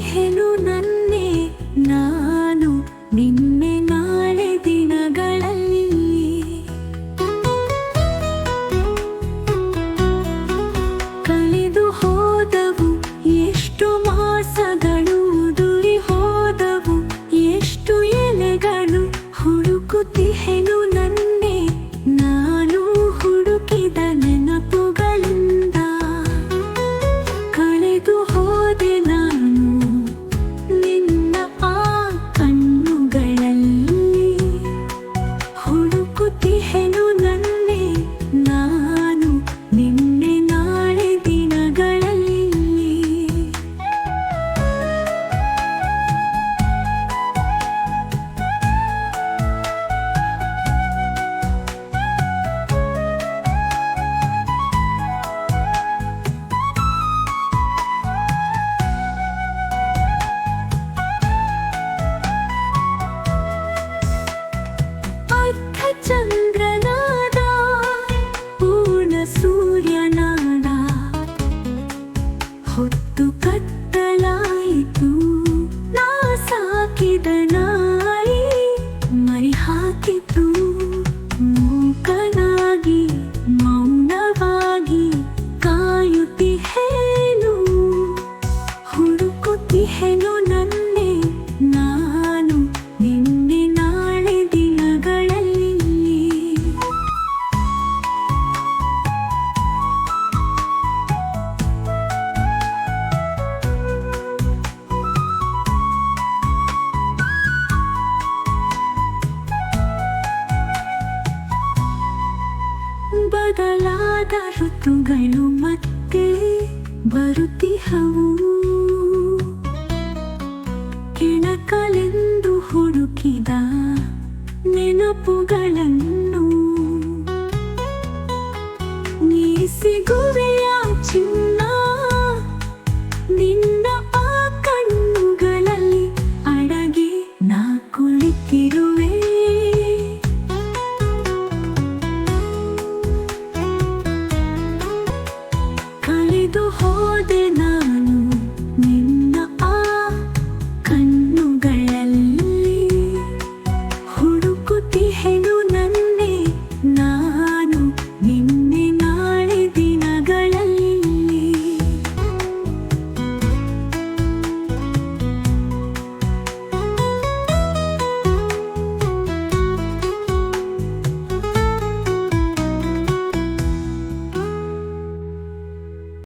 స్నేహను నన్నే నా ಸೂರ್ಯನಾದ ಹೊತ್ತು ಕತ್ತಲಾಯಿತು. ನಾ ಸಾಕಿದ ನಾಯಿ ಮರಿ ಮೂಕನಾಗಿ ಮೌನವಾಗಿ ಕಾಯುತ್ತಿಹೇನು. ಹುಡುಕುತ್ತಿಹೆನು ಬದಲಾದ ಋತುಗಳು ಮತ್ತೆ ಬರುತ್ತಿಹವು. ಕೆಣಕಲೆಂದು ಹುಡುಕಿದ ನೆನಪುಗಳನ್ನು